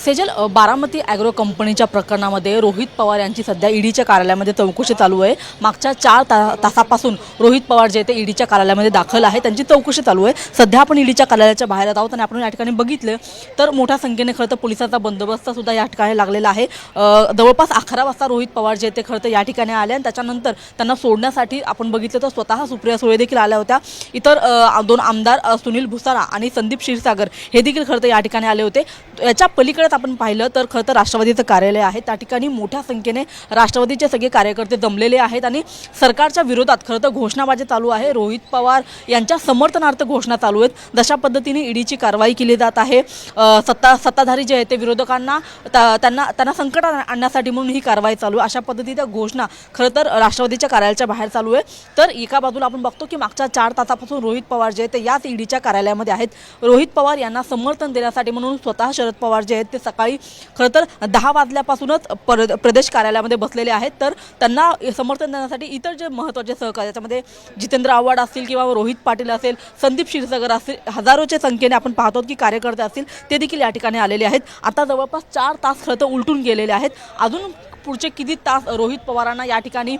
Sejal Baramati agro कंपनीच्या प्रकरणामध्ये रोहित पवार यांची सध्या ईडीच्या कार्यालयामध्ये चौकशी चालू आहे. मागच्या चार ता तासापासून रोहित पवार जे ते ईडीच्या कार्यालयामध्ये दाखल आहे त्यांची चौकशी चालू आहे. सध्या आपण ईडीच्या कार्यालयाच्या बाहेर आहोत आणि आपण या ठिकाणी बघितलं तर मोठ्या संख्येने खरं तर पोलिसांचा बंदोबस्तसुद्धा या ठिकाणी लागलेला आहे. जवळपास अकरा वाजता रोहित पवार जे ते खरं तर या ठिकाणी आले आणि त्याच्यानंतर त्यांना सोडण्यासाठी आपण बघितलं तर स्वतः सुप्रिया सुळे देखील आल्या होत्या. इतर दोन आमदार सुनील भुसारा आणि संदीप क्षीरसागर हे देखील खरं तर या ठिकाणी आले होते. याच्या पलीकडे आपण पाहिलं तर खरं तर राष्ट्रवादीचं कार्यालय आहे. त्या ठिकाणी मोठ्या संख्येने राष्ट्रवादीचे सगळे कार्यकर्ते जमलेले आहेत आणि सरकारच्या विरोधात खरं तर घोषणाबाजी चालू आहे. रोहित पवार यांच्या समर्थनार्थ घोषणा चालू आहेत. जशा पद्धतीने ईडीची कारवाई केली जात आहे. सत्ता सत्ताधारी जे आहेत ते विरोधकांना त्यांना त्यांना संकट आण- आणण्यासाठी म्हणून ही कारवाई चालू आहे. अशा पद्धतीच्या घोषणा खरं तर राष्ट्रवादीच्या कार्यालयाच्या बाहेर चालू आहे. तर एका बाजूला आपण बघतो की मागच्या चार तासापासून रोहित पवार जे आहेत ते याच ईडीच्या कार्यालयामध्ये आहेत. रोहित पवार यांना समर्थन देण्यासाठी म्हणून स्वतः शरद पवार जे आहेत ते सकाळी खरं तर दहा वाजल्यापासूनच पर प्रदेश कार्यालयामध्ये बसलेले आहेत. तर त्यांना समर्थन देण्यासाठी इतर जे महत्त्वाचे सहकारी त्याच्यामध्ये जितेंद्र आव्हाड असतील किंवा रोहित पाटील असेल संदीप क्षीरसागर असतील हजारोच्या संख्येने आपण पाहतो की कार्यकर्ते असतील ते देखील या ठिकाणी आलेले आहेत. आता जवळपास चार तास खरं तर उलटून गेलेले आहेत. अजून पुढचे किती तास रोहित पवारांना या ठिकाणी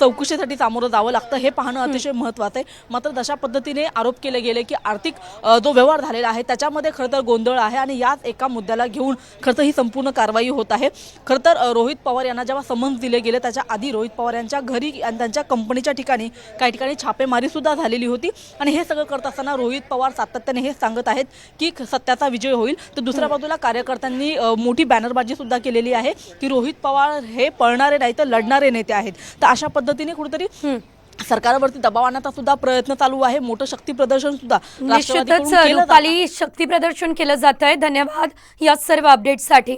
चौकशीसाठी सामोरं जावं लागतं हे पाहणं अतिशय महत्त्वाचं आहे. मात्र जशा पद्धतीने आरोप केले गेले की आर्थिक जो व्यवहार झालेला आहे त्याच्यामध्ये खरं तर गोंधळ आहे आणि याच एका मुद्द्याला घेऊन खरं तर ही संपूर्ण कारवाई होत आहे. खरं तर रोहित पवार यांना जेव्हा समन्स दिले गेले त्याच्या आधी रोहित पवार यांच्या घरी आणि त्यांच्या कंपनीच्या ठिकाणी काही ठिकाणी छापेमारी सुद्धा झालेली होती. आणि हे सगळं करत असताना रोहित पवार सातत्याने हे सांगत आहेत की सत्याचा विजय होईल. तर दुसऱ्या बाजूला कार्यकर्त्यांनी मोठी बॅनरबाजी सुद्धा केलेली आहे की रोहित पवार हे पळणारे नाही तर लढणारे नेते आहेत. तर अशा पद्धतीने कुठेतरी सरकारवरती दबाव आणण्याचा सुद्धा प्रयत्न चालू आहे. मोठं शक्ती प्रदर्शन सुद्धा निश्चितच शक्ती प्रदर्शन केलं जात आहे धन्यवाद या सर्व अपडेटसाठी